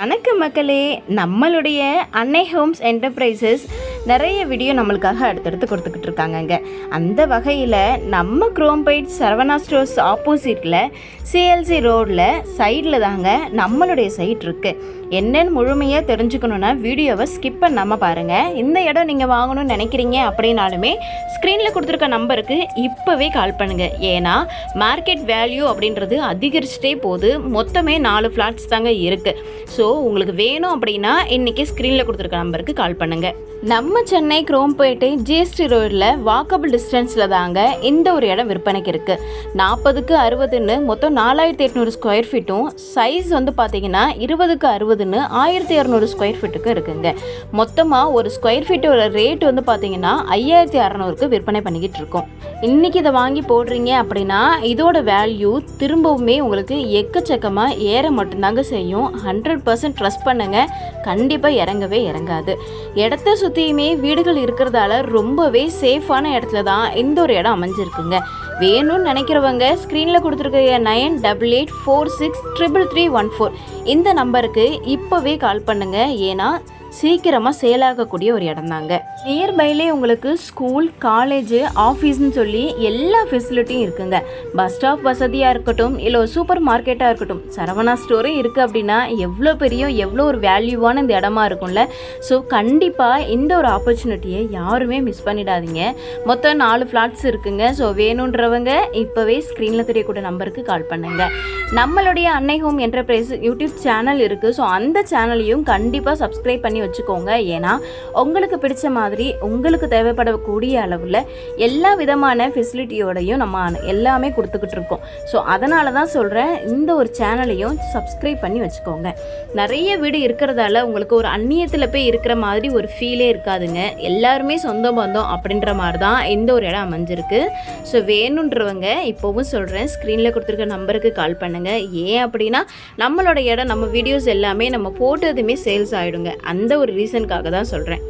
வணக்கம் மக்களே. நம்மளுடைய அன்னை ஹோம்ஸ் என்டர்பிரைசஸ் நிறைய வீடியோ நம்மளுக்காக அடுத்தடுத்து கொடுத்துக்கிட்டு இருக்காங்கங்க. அந்த வகையில் நம்ம குரோம்பைட் சரவணா ஸ்டோர்ஸ் ஆப்போசிட்டில் சிஎல்சி ரோடில் சைடில் தாங்க நம்மளுடைய சைட் இருக்குது என்னன்னு முழுமையாக தெரிஞ்சுக்கணுன்னா வீடியோவை ஸ்கிப் பண்ணாமல் பாருங்கள் இந்த இடம் நீங்கள் வாங்கணும்னு நினைக்கிறீங்க அப்படின்னாலுமே ஸ்க்ரீனில் கொடுத்துருக்க நம்பருக்கு இப்போவே கால் பண்ணுங்கள் ஏன்னா மார்க்கெட் வேல்யூ அப்படின்றது அதிகரிச்சுட்டே போகுது. மொத்தமே நாலு ஃப்ளாட்ஸ் தாங்க இருக்குது ஸோ உங்களுக்கு வேணும் அப்படின்னா இன்றைக்கி ஸ்க்ரீனில் கொடுத்துருக்க நம்பருக்கு கால் பண்ணுங்கள் நம்ம சென்னை குரோம்பேட்டை ஜிஎஸ்டி ரோடில் வாக்கபிள் டிஸ்டன்ஸில் தாங்க இந்த ஒரு இடம் விற்பனைக்கு இருக்குது நாற்பதுக்கு அறுபதுன்னு மொத்தம் நாலாயிரத்தி எட்நூறு ஸ்கொயர் ஃபீட்டும் சைஸ் வந்து பார்த்தீங்கன்னா இருபதுக்கு அறுபது அறுபதுன்னு ஆயிரத்தி இரநூறு ஸ்கொயர் ஃபீட்டுக்கு இருக்குங்க. மொத்தமாக ஒரு ஸ்கொயர் ஃபீட்டோட ரேட் வந்து பார்த்தீங்கன்னா ஐயாயிரத்தி அறநூறுக்கு விற்பனை பண்ணிக்கிட்டு இருக்கோம். இன்றைக்கி இதை வாங்கி போடுறீங்க அப்படின்னா இதோட வேல்யூ திரும்பவுமே உங்களுக்கு எக்கச்சக்கமாக ஏற மட்டும்தாங்க செய்யும். ஹண்ட்ரட் பர்சன்ட் ட்ரஸ்ட் பண்ணுங்கள் கண்டிப்பாக இறங்கவே இறங்காது. இடத்த சுற்றியுமே வீடுகள் இருக்கிறதால ரொம்பவே சேஃபான இடத்துல தான் இந்த ஒரு இடம் அமைஞ்சிருக்குங்க. வேணும்னு நினைக்கிறவங்க ஸ்க்ரீனில் கொடுத்துருக்க nine double eight four six triple three one four இந்த நம்பருக்கு இப்போவே கால் பண்ணுங்கள் ஏன்னா சீக்கிரமாக சேலாகக்கூடிய ஒரு இடம் தாங்க. நியர்பைலே உங்களுக்கு ஸ்கூல் காலேஜு ஆஃபீஸ்னு சொல்லி எல்லா ஃபெசிலிட்டியும் இருக்குங்க. பஸ் ஸ்டாப் வசதியாக இருக்கட்டும் இல்லை ஒரு சூப்பர் மார்க்கெட்டாக இருக்கட்டும் சரவணா ஸ்டோரும் இருக்குது அப்படின்னா எவ்வளோ பெரிய எவ்வளோ ஒரு வேல்யூவான இந்த இடமா இருக்கும்ல. ஸோ கண்டிப்பாக இந்த ஒரு ஆப்பர்ச்சுனிட்டியை யாருமே மிஸ் பண்ணிடாதீங்க. மொத்தம் நாலு ஃப்ளாட்ஸ் இருக்குங்க. ஸோ வேணுன்றவங்க இப்போவே ஸ்க்ரீனில் தெரியக்கூடிய நம்பருக்கு கால் பண்ணுங்கள் நம்மளுடைய Annai home enterprise YouTube channel இருக்குது ஸோ அந்த சேனலையும் கண்டிப்பாக சப்ஸ்கிரைப் பண்ணி வச்சுக்கோங்க. ஏன்னா உங்களுக்கு பிடிச்ச மாதிரி உங்களுக்கு தேவைப்படக்கூடிய அளவில் எல்லா விதமான ஃபெசிலிட்டியோடையும் நம்ம எல்லாமே கொடுத்துக்கிட்டு இருக்கோம். ஸோ அதனால தான் சொல்கிறேன் இந்த ஒரு சேனலையும் சப்ஸ்கிரைப் பண்ணி வச்சுக்கோங்க. நிறைய வீடு இருக்கிறதால உங்களுக்கு ஒரு அந்நியத்தில் போய் இருக்கிற மாதிரி ஒரு ஃபீலே இருக்காதுங்க. எல்லாருமே சொந்த பந்தம் அப்படின்ற மாதிரி தான் இந்த ஒரு இடம் அமைஞ்சிருக்கு. ஸோ வேணுன்றவங்க இப்போவும் சொல்கிறேன் ஸ்க்ரீனில் கொடுத்துருக்க நம்பருக்கு கால் பண்ணுங்கள் ஏன் அப்படின்னா நம்மளோட இடம் நம்ம வீடியோஸ் எல்லாமே நம்ம போட்டதுமே சேல்ஸ் ஆகிடுங்க அந்த ஒரு ரீசனுக்காக தான் சொல்கிறேன்